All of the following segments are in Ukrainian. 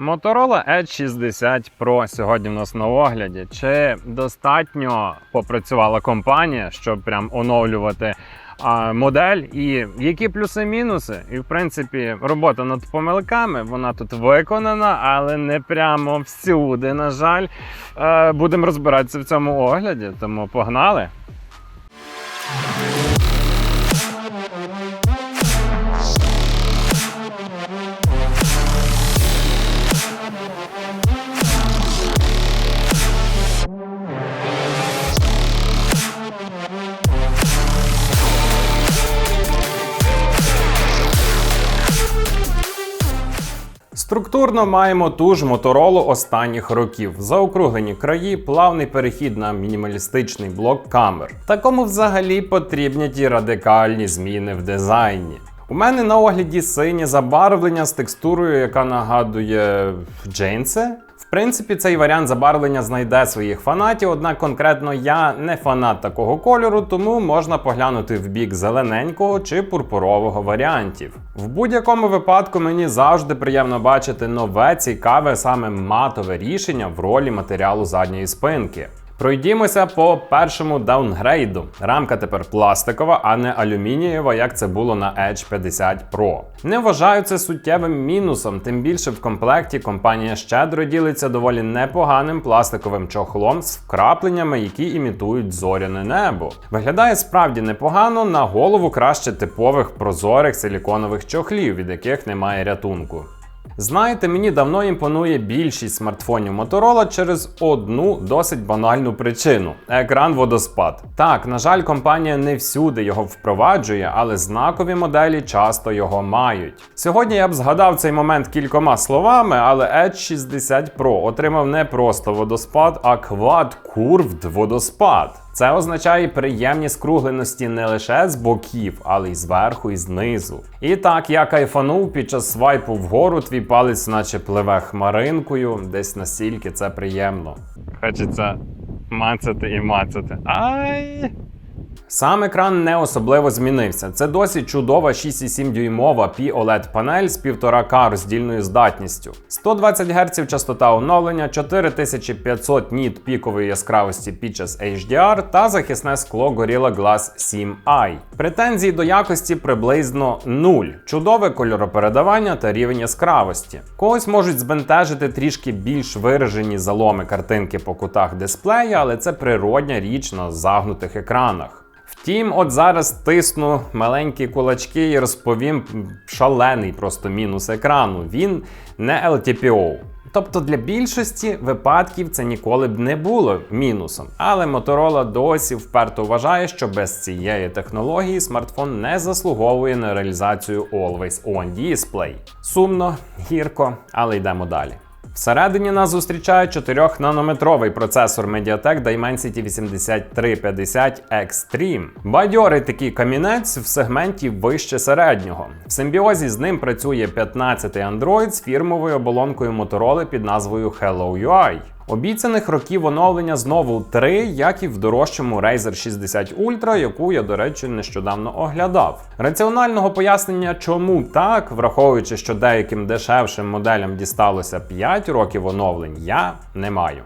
Motorola Edge 60 Pro сьогодні в нас на огляді. Чи достатньо попрацювала компанія, щоб прям оновлювати а, модель, і які плюси-мінуси? І в принципі, робота над помилками вона тут виконана, але не прямо всюди. На жаль, Е, будемо розбиратися в цьому огляді, тому погнали. Структурно маємо ту ж моторолу останніх років. Заокруглені краї, плавний перехід на мінімалістичний блок камер. Такому взагалі потрібні ті радикальні зміни в дизайні. У мене на огляді синє забарвлення з текстурою, яка нагадує джинси. Принципі, цей варіант забарвлення знайде своїх фанатів, однак конкретно я не фанат такого кольору, тому можна поглянути в бік зелененького чи пурпурового варіантів. В будь-якому випадку мені завжди приємно бачити нове, цікаве, саме матове рішення в ролі матеріалу задньої спинки. Пройдімося по першому даунгрейду. Рамка тепер пластикова, а не алюмінієва, як це було на Edge 50 Pro. Не вважаю це суттєвим мінусом, тим більше в комплекті компанія щедро ділиться доволі непоганим пластиковим чохлом з вкрапленнями, які імітують зоряне небо. Виглядає справді непогано, на голову краще типових прозорих силіконових чохлів, від яких немає рятунку. Знаєте, мені давно імпонує більшість смартфонів Motorola через одну досить банальну причину екран водоспад. Так, на жаль, компанія не всюди його впроваджує, але знакові моделі часто його мають. Сьогодні я б згадав цей момент кількома словами, але Edge 60 Pro отримав не просто водоспад, а quad-curved водоспад. Це означає приємні скругленості не лише з боків, але й зверху і знизу. І так я кайфанув під час свайпу вгору, твій палець, наче пливе хмаринкою, десь настільки це приємно. Хочеться мацати і мацати. Ай! Сам екран не особливо змінився. Це досить чудова 6,7 дюймова POLED панель з 1,5К роздільною здатністю. 120 Гц частота оновлення, 4500 ніт пікової яскравості під час HDR та захисне скло Gorilla Glass 7i. Претензії до якості приблизно 0. Чудове кольоропередавання та рівень яскравості. Когось можуть збентежити трішки більш виражені заломи картинки по кутах дисплея, але це природня річ на загнутих екранах. Втім, от зараз тисну маленькі кулачки і розповім шалений просто мінус екрану. Він не LTPO. Тобто для більшості випадків це ніколи б не було мінусом. Але Motorola досі вперто вважає, що без цієї технології смартфон не заслуговує на реалізацію Always On Display. Сумно, гірко, але йдемо далі. Всередині нас зустрічає 4-нанометровий процесор MediaTek Dimensity 8350 Extreme. Бадьорий такий камінець в сегменті вище середнього. В симбіозі з ним працює 15-й Android з фірмовою оболонкою Motorola під назвою Hello UI. Обіцяних років оновлення знову три, як і в дорожчому Razer 60 Ultra, яку я, до речі, нещодавно оглядав. Раціонального пояснення, чому так, враховуючи, що деяким дешевшим моделям дісталося 5 років оновлень, я не маю.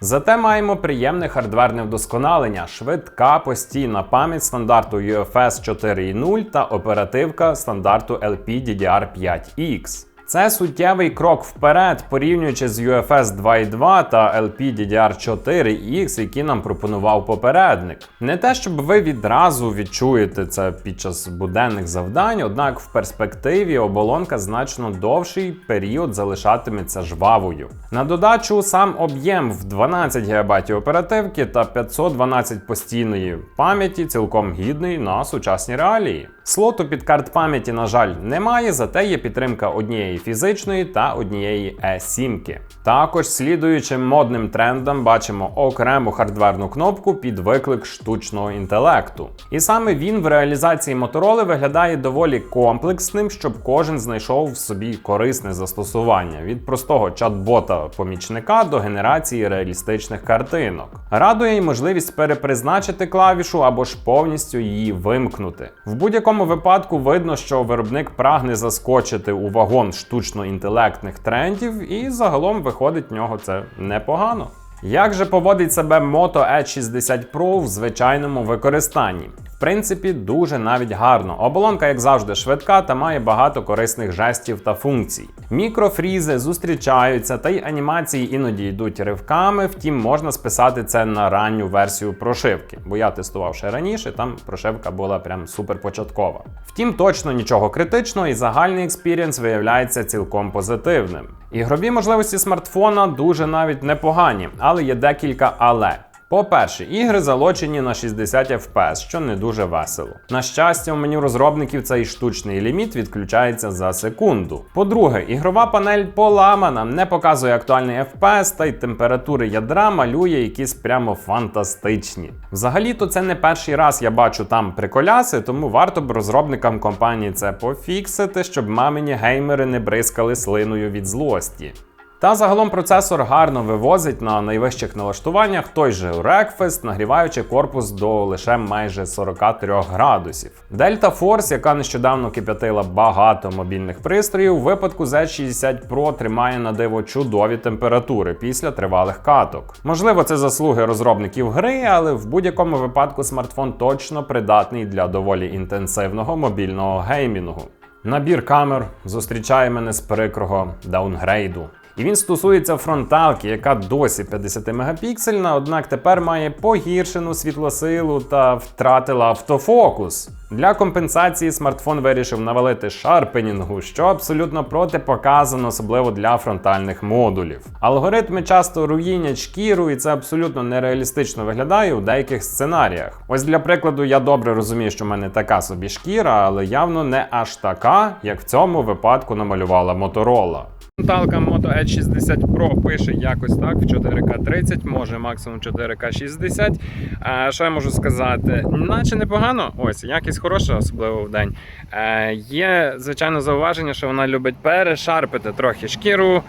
Зате маємо приємне хардверне вдосконалення, швидка постійна пам'ять стандарту UFS 4.0 та оперативка стандарту LPDDR5X. Це суттєвий крок вперед, порівнюючи з UFS 2.2 та LPDDR4X, які нам пропонував попередник. Не те, щоб ви відразу відчуєте це під час буденних завдань, однак в перспективі оболонка значно довший період залишатиметься жвавою. На додачу сам об'єм в 12 ГБ оперативки та 512 постійної пам'яті цілком гідний на сучасні реалії. Слоту під карт пам'яті, на жаль, немає, зате є підтримка однієї фізичної та однієї E7. Також слідуючим модним трендом бачимо окрему хардверну кнопку під виклик штучного інтелекту. І саме він в реалізації Motorola виглядає доволі комплексним, щоб кожен знайшов в собі корисне застосування від простого чат-бота помічника до генерації реалістичних картинок. Радує й можливість перепризначити клавішу або ж повністю її вимкнути. В будь-якому такому випадку видно, що виробник прагне заскочити у вагон штучно інтелектних трендів, і загалом виходить в нього це непогано. Як же поводить себе Moto E60 Pro в звичайному використанні? Принципі, дуже навіть гарно. Оболонка, як завжди, швидка та має багато корисних жестів та функцій. Мікрофрізи зустрічаються, та й анімації іноді йдуть ривками, втім можна списати це на ранню версію прошивки, бо я тестував ще раніше, там прошивка була прям супер початкова. Втім, точно нічого критичного, і загальний експірієнс виявляється цілком позитивним. Ігрові можливості смартфона дуже навіть непогані, але є декілька але. По-перше, ігри залочені на 60 FPS, що не дуже весело. На щастя, у меню розробників цей штучний ліміт відключається за секунду. По-друге, ігрова панель поламана, не показує актуальний FPS, та й температури ядра малює якісь прямо фантастичні. Взагалі-то це не перший раз я бачу там приколяси, тому варто б розробникам компанії це пофіксити, щоб мамині геймери не бризкали слиною від злості. Та загалом процесор гарно вивозить на найвищих налаштуваннях той же Breakfast, нагріваючи корпус до лише майже 43 градусів. Delta Force, яка нещодавно кип'ятила багато мобільних пристроїв, у випадку Z60 Pro тримає на диво чудові температури після тривалих каток. Можливо, це заслуги розробників гри, але в будь-якому випадку смартфон точно придатний для доволі інтенсивного мобільного геймінгу. Набір камер зустрічає мене з прикрого даунгрейду. І він стосується фронталки, яка досі 50 мегапіксельна, однак тепер має погіршену світлосилу та втратила автофокус. Для компенсації смартфон вирішив навалити шарпенінгу, що абсолютно протипоказано, особливо для фронтальних модулів. Алгоритми часто руїнять шкіру, і це абсолютно нереалістично виглядає у деяких сценаріях. Ось для прикладу, я добре розумію, що в мене така собі шкіра, але явно не аж така, як в цьому випадку намалювала Motorola. Фронталка Moto Edge 60 Pro пише якось так в 4К 30, може максимум 4К 60. А, що я можу сказати? Наче непогано, ось якість хороша, особливо в день. Е, є, звичайно, зауваження, що вона любить перешарпити трохи шкіру.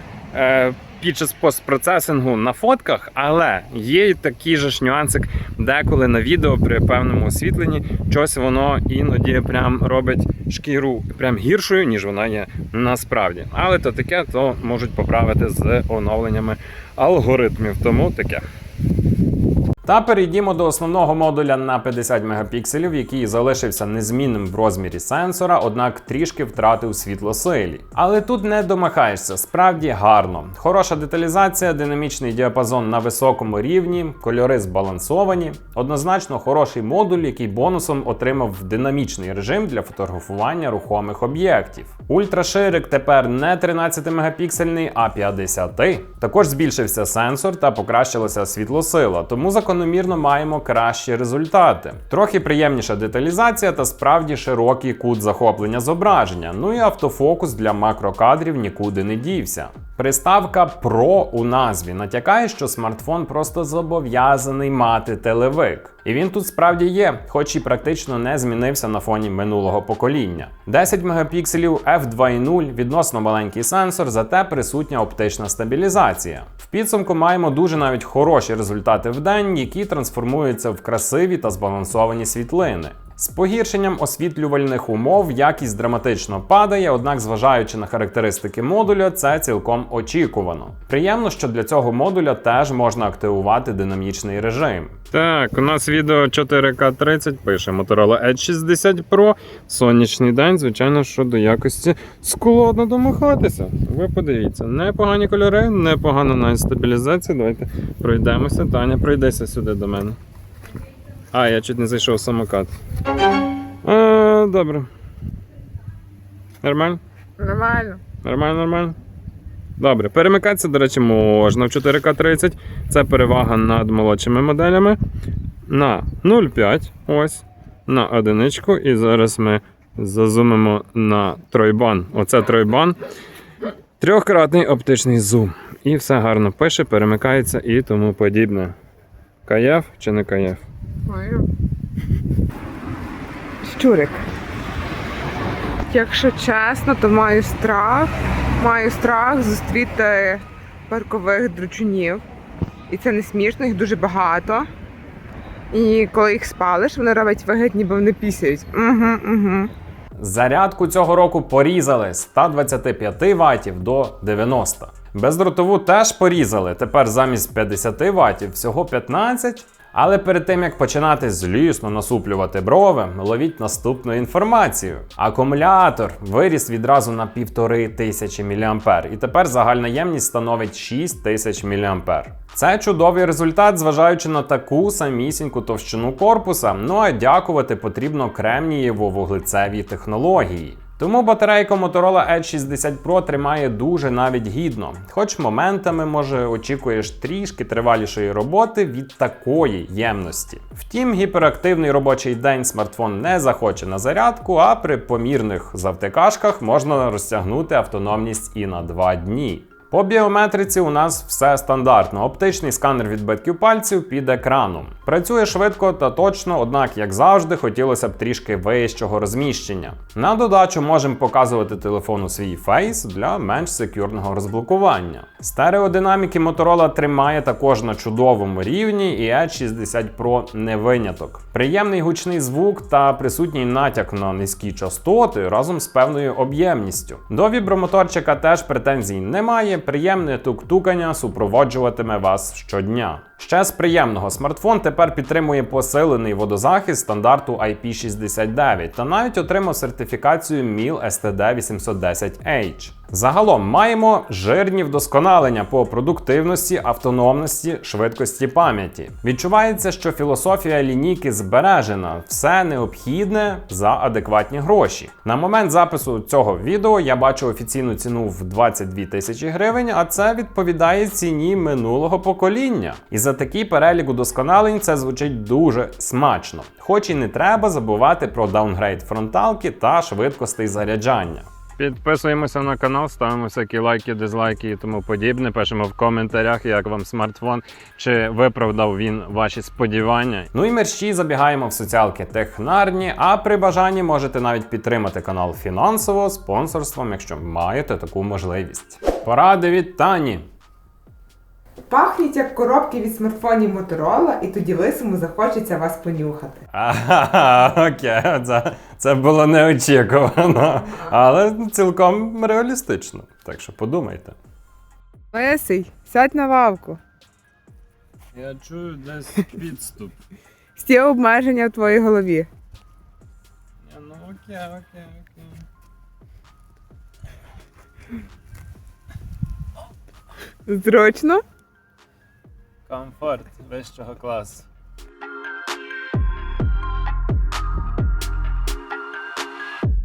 Під час постпроцесингу на фотках, але є й такий же ж нюансик, деколи на відео при певному освітленні щось воно іноді прям робить шкіру прям гіршою, ніж вона є насправді. Але то таке, то можуть поправити з оновленнями алгоритмів. Тому таке. Та перейдімо до основного модуля на 50 мегапікселів, який залишився незмінним в розмірі сенсора, однак трішки втратив світлосилі. Але тут не домахаєшся, справді гарно. Хороша деталізація, динамічний діапазон на високому рівні, кольори збалансовані. Однозначно хороший модуль, який бонусом отримав динамічний режим для фотографування рухомих об'єктів. Ультраширик тепер не 13 мегапіксельний, а 50. Також збільшився сенсор та покращилася світлосила, тому закономірно маємо кращі результати. Трохи приємніша деталізація та справді широкий кут захоплення зображення. Ну і автофокус для макрокадрів нікуди не дівся. Приставка Pro у назві натякає, що смартфон просто зобов'язаний мати телевик. І він тут справді є, хоч і практично не змінився на фоні минулого покоління. 10 мегапікселів f2.0 відносно маленький сенсор, зате присутня оптична стабілізація. В підсумку маємо дуже навіть хороші результати в день, які трансформуються в красиві та збалансовані світлини. З погіршенням освітлювальних умов якість драматично падає, однак, зважаючи на характеристики модуля, це цілком очікувано. Приємно, що для цього модуля теж можна активувати динамічний режим. Так, у нас відео 4К 30 пише Motorola Edge 60 Pro. Сонячний день, звичайно, що до якості складно домахатися. Ви подивіться, непогані кольори, непогана навіть стабілізація. Давайте пройдемося. Таня, пройдися сюди до мене. А, я чуть не зайшов самокат. А, добре. Нормально? Нормально. Нормально, нормально. Добре, перемикатися, до речі, можна в 4К 30. Це перевага над молодшими моделями. На 0,5. Ось. На одиничку. І зараз ми зазумимо на тройбан. Оце тройбан. Трьохкратний оптичний зум. І все гарно пише, перемикається і тому подібне. Каяв чи не каяв? Щурик. Якщо чесно, то маю страх. Маю страх зустріти паркових дручунів. І це не смішно, їх дуже багато. І коли їх спалиш, вони роблять вигляд, ніби вони пісяють. Угу, угу. Зарядку цього року порізали з 125 ватів до 90. Бездротову теж порізали. Тепер замість 50 ватів всього 15. Але перед тим як починати злісно насуплювати брови, ловіть наступну інформацію. Акумулятор виріс відразу на 1500 мА, і тепер загальна ємність становить 6000 мА. Це чудовий результат, зважаючи на таку самісіньку товщину корпуса. Ну а дякувати потрібно кремнієво-вуглецевій технології. Тому батарейка Motorola Edge 60 Pro тримає дуже навіть гідно, хоч моментами, може, очікуєш трішки тривалішої роботи від такої ємності. Втім, гіперактивний робочий день смартфон не захоче на зарядку, а при помірних завтикашках можна розтягнути автономність і на 2 дні. По біометриці у нас все стандартно. Оптичний сканер відбитків пальців під екраном. Працює швидко та точно, однак, як завжди, хотілося б трішки вищого розміщення. На додачу можемо показувати телефону свій фейс для менш секюрного розблокування. Стереодинаміки Motorola тримає також на чудовому рівні, і Edge 60 Pro не виняток. Приємний гучний звук та присутній натяк на низькі частоти разом з певною об'ємністю. До вібромоторчика теж претензій немає. Приємне тук-тукання супроводжуватиме вас щодня. Ще з приємного смартфон тепер підтримує посилений водозахист стандарту IP69 та навіть отримав сертифікацію MIL STD 810H. Загалом маємо жирні вдосконалення по продуктивності, автономності, швидкості пам'яті. Відчувається, що філософія лінійки збережена, все необхідне за адекватні гроші. На момент запису цього відео я бачу офіційну ціну в 22 тисячі гривень, а це відповідає ціні минулого покоління. І за такий перелік удосконалень це звучить дуже смачно. Хоч і не треба забувати про даунгрейд фронталки та швидкостей заряджання. Підписуємося на канал, ставимо всякі лайки, дизлайки і тому подібне. Пишемо в коментарях, як вам смартфон, чи виправдав він ваші сподівання. Ну і мерщі забігаємо в соціалки технарні, а при бажанні можете навіть підтримати канал фінансово спонсорством, якщо маєте таку можливість. Поради від Тані. Пахніть як коробки від смартфонів Motorola, і тоді лисому захочеться вас понюхати. Ага, окей, це, це було неочікувано, але цілком реалістично. Так що подумайте. Лисий, сядь на лавку. Я чую десь підступ. Всі обмеження в твоїй голові. Ну окей, окей, окей. Зручно? Comfort, veste a classe.